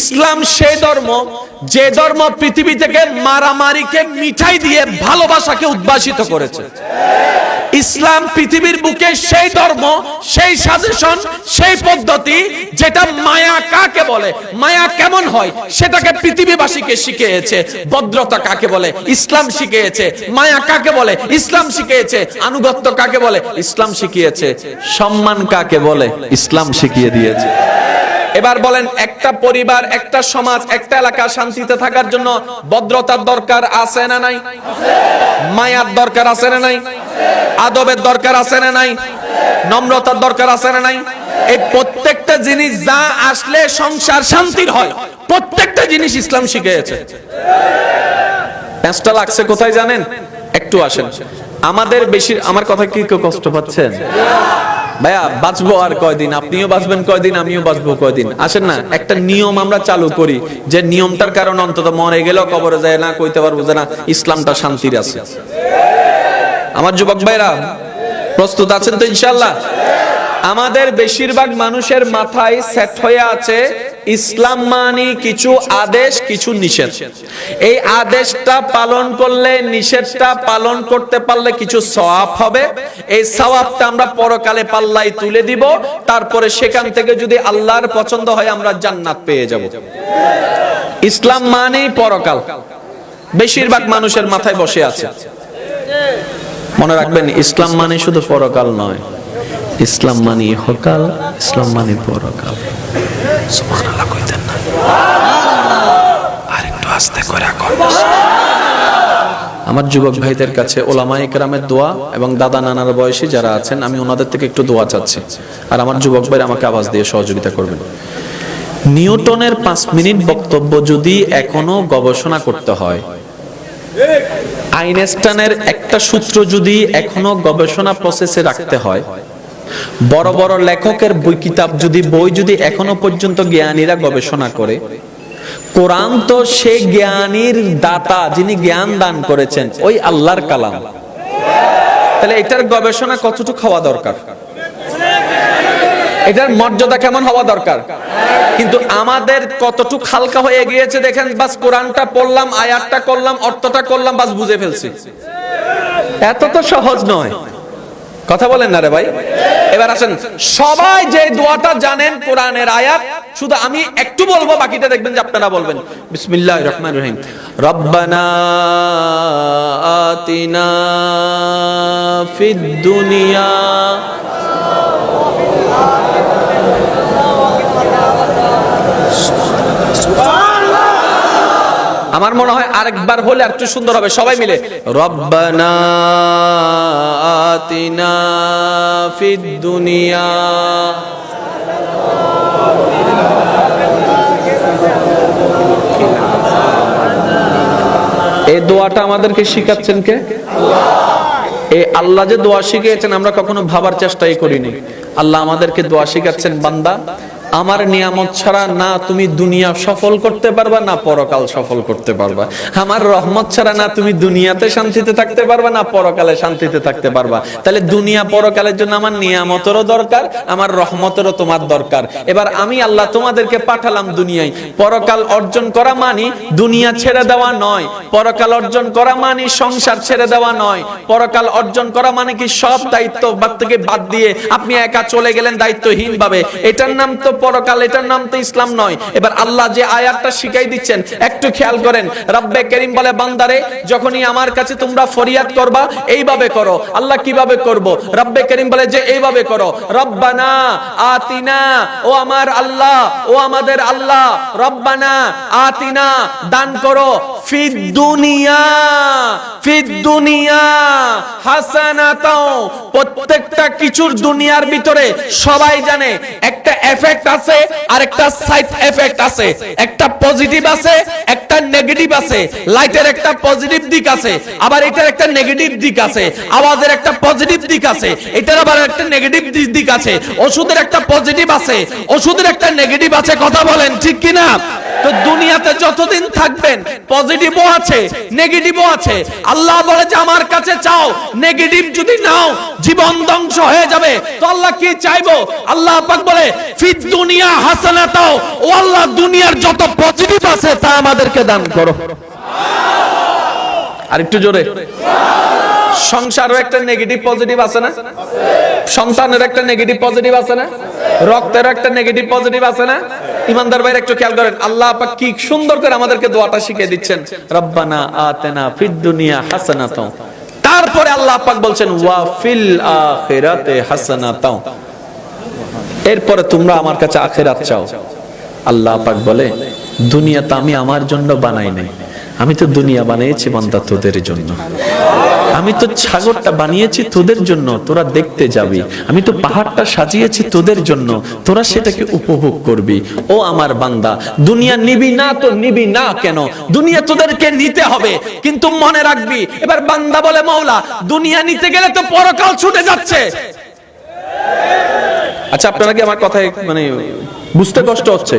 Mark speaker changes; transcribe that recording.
Speaker 1: ইসলাম সেই ধর্ম, যে ধর্ম পৃথিবী থেকে মারামারিকে মিঠাই দিয়ে ভালোবাসাকে উদ্ভাসিত করেছে। ইসলাম পৃথিবীর বুকে সেই ধর্ম, সেই সাজেশন সেই পদ্ধতি যেটা মায়া কাকে বলে, মায়া কেমন হয়, সেটাকে পৃথিবীবাসীকে শিখিয়েছে, ভদ্রতা কাকে বলে, ইসলাম শিখিয়েছে, মায়া কাকে বলে, ইসলাম শিখিয়েছে, আনুগত্য কাকে বলে, ইসলাম শিখিয়েছে, সম্মান কাকে বলে, ইসলাম শিখিয়ে দিয়েছে। এবার বলেন, একটা পরিবার, একটা সমাজ, একটা এলাকা শান্তিতে থাকার জন্য ভদ্রতার দরকার আছে না নাই? মায়ার দরকার আছে না নাই? আদবের দরকার আছে না নাই? নম্রতার দরকার আছে না নাই? এই প্রত্যেকটা জিনিস যা আসলে সংসার শান্তির হয়, প্রত্যেকটা জিনিস ইসলাম শিখিয়েছে। প্যাঁচটা লাগছে কোথায় জানেন? একটু আসেন। আমাদের বেশি আমার কথা কি কেউ কষ্ট পাচ্ছেন? ভাইয়া, বাঁচবো আর কয়দিন? আপনিও বাঁচবেন কয়দিন, আমিও বাঁচবো কয়দিন? আসেন না, একটা নিয়ম আমরা চালু করি, যে নিয়মটার কারণে অন্তত মরে গেলেও কবরে যায় না, কইতে পারব যে না, ইসলামটা শান্তির আছে। আমার যুবক ভাইরা, প্রস্তুত আছেন তো ইনশাল্লাহ আমাদের বেশিরভাগ মানুষের মাথায় সেট হয়ে আছে ইসলাম মানি কিছু আদেশ, কিছু নিষেধ। এই আদেশটা পালন করলে, নিষেধটা পালন করতে পারলে কিছু সওয়াব হবে। এই সওয়াবটা আমরা পরকালে পাল্লাই তুলে দিব। তারপরে সেখান থেকে যদি আল্লাহর পছন্দ হয়, আমরা জান্নাত পেয়ে যাব। ইসলাম মানেই পরকাল। বেশিরভাগ মানুষের মাথায় বসে আছে। মনে রাখবেন, ইসলাম মানে শুধু পরকাল নয়। ইসলাম মানে ইহকাল ইসলাম মানে পরকাল। সুবহানাল্লাহ কইতেন না। আস্তে করে আমার যুবক ভাইদের কাছে ওলামা একরামের দোয়া এবং দাদা নানার বয়সী যারা আছেন, আমি ওনাদের থেকে একটু দোয়া চাচ্ছি। আর আমার যুবক ভাই আমাকে আওয়াজ দিয়ে সহযোগিতা করবেন। নিউটনের পাঁচ মিনিট বক্তব্য যদি এখনও গবেষণা করতে হয়, আইনস্টাইনের একটা সূত্র যদি এখনও গবেষণা প্রসেসে রাখতে হয় বড় বড় লেখকের বই কিতাব যদি, বই যদি এখনও পর্যন্ত জ্ঞানীরা গবেষণা করে, কোরআন তো সে জ্ঞানীর দাতা যিনি জ্ঞান দান করেছেন, ওই আল্লাহর কালাম। তাহলে এটার গবেষণা কতটুকু হওয়া দরকার? এটার মর্যাদা কেমন হওয়া দরকার? কিন্তু আমাদের কতটুক হালকা হয়ে গিয়েছে দেখেন, বাস কোরআনটা পড়লাম, আয়াতটা করলাম, অর্থটা করলাম, বাস বুঝে ফেলছি। এত তো সহজ নয়। কথা বলেন না রে ভাই। এবার আসেন, সবাই যে দোয়াটা জানেন কোরআনের আয়াত, শুধু আমি একটু বলব, বাকিটা দেখবেন যে আপনারা বলবেন। বিসমিল্লাহির রহমানির রহিম। রব্বানা আতিনা ফিদ দুনিয়া আমার মনে হয় আরেকবার হলে আর একটু সুন্দর হবে, সবাই মিলে। রব্বানা এই দোয়াটা আমাদেরকে শিখাচ্ছেন কে? এই আল্লাহ যে দোয়া শিখিয়েছেন, আমরা কখনো ভাবার চেষ্টাই করিনি। আল্লাহ আমাদেরকে দোয়া শিখাচ্ছেন, বান্দা আমার নিয়ামত ছাড়া না তুমি দুনিয়া সফল করতে পারবা, না পরকাল সফল করতে পারবা। আমার রহমত ছাড়া না তুমি দুনিয়াতে শান্তিতে থাকতে পারবা, না পরকালে শান্তিতে থাকতে পারবা। তাহলে দুনিয়া পরকালের জন্য আমার নিয়ামতেরও দরকার, আমার রহমতেরও তোমার দরকার। এবার আমি আল্লাহ তোমাদেরকে পাঠালাম দুনিয়ায়। পরকাল অর্জন করা মানি দুনিয়া ছেড়ে দেওয়া নয়। পরকাল অর্জন করা মানি সংসার ছেড়ে দেওয়া নয়। পরকাল অর্জন করা মানে কি সব দায়িত্ব থেকে বাদ দিয়ে আপনি একা চলে গেলেন দায়িত্বহীন ভাবে এটার নাম তো পরকাল এটার নাম তো ইসলাম নয়। এবার আল্লাহ যে আয়াতটা শিখাই দিচ্ছেন, একটু খেয়াল করেন। রব্বে করিম বলে, বান্দারে, যখনই আমার কাছে তোমরা ফরিয়াদ করবা, এইভাবে করো। আল্লাহ কীভাবে করব? রাব্বে করিম বলে যে, এইভাবে করো। রব্বানা আতিনা, ও আমার আল্লাহ, ও আমাদের আল্লাহ, রব্বানা আতিনা, দান করো। ফিদ দুনিয়া। একটা নেগেটিভ আছে লাইটের একটা পজিটিভ দিক আছে, আবার এটার একটা নেগেটিভ দিক আছে। আওয়াজের একটা পজিটিভ দিক আছে, এটার আবার একটা নেগেটিভ দিক আছে। ওষুধের একটা পজিটিভ আছে, ওষুধের একটা নেগেটিভ আছে, কথা বলেন ঠিক কিনা? তো দুনিয়াতে যতদিন থাকবেন পজিটিভও আছে নেগেটিভও আছে। আল্লাহ বলে যে, আমার কাছে চাও নেগেটিভ যদি নাও, জীবন ধ্বংস হয়ে যাবে। তো আল্লাহ কি চাইব? আল্লাহ পাক বলে ফিদ দুনিয়া হাসানাতাও, ও আল্লাহ দুনিয়ার যত পজিটিভ আছে, তা আমাদেরকে দান করো। আর একটু জোরে। সংসারও একটা নেগেটিভ পজিটিভ আছে না? সন্তানের একটা নেগেটিভ পজিটিভ আছে না? রক্তের একটা নেগেটিভ পজিটিভ আছে না? ইমানদার ভাইয়ের একটু খেয়াল করেন, আল্লাহ পাক কি সুন্দর করে আমাদেরকে দোয়াটা শিখিয়ে দিচ্ছেন। রব্বানা আতেনা ফিদ দুনিয়া হাসানাতাও। তারপরে আল্লাহ পাক বলছেন, ওয়া ফিল আখিরাতে হাসানাতাও। এরপরে তোমরা আমার কাছে আখেরাত চাও। আল্লাহ পাক বলে, দুনিয়াতে আমি আমার জন্য বানাই নাই। আমি তো দুনিয়া বানিয়েছি বান্দা তোদের জন্য। আমি তো সাগরটা বানিয়েছি তোদের জন্য, তোরা দেখতে যাবি। আমি তো পাহাড়টা সাজিয়েছি তোদের জন্য, তোরা সেটাকে উপভোগ করবি। ও আমার বান্দা, দুনিয়া নিবি না তো নিবি না কেন? দুনিয়া তোদেরকে নিতে হবে, কিন্তু মনে রাখবি, এবার বান্দা বলে, মৌলা, দুনিয়া নিতে গেলে তো পরকাল ছুটে যাচ্ছে। আচ্ছা আপনারা কি আমার কথায় মানে বুঝতে কষ্ট হচ্ছে?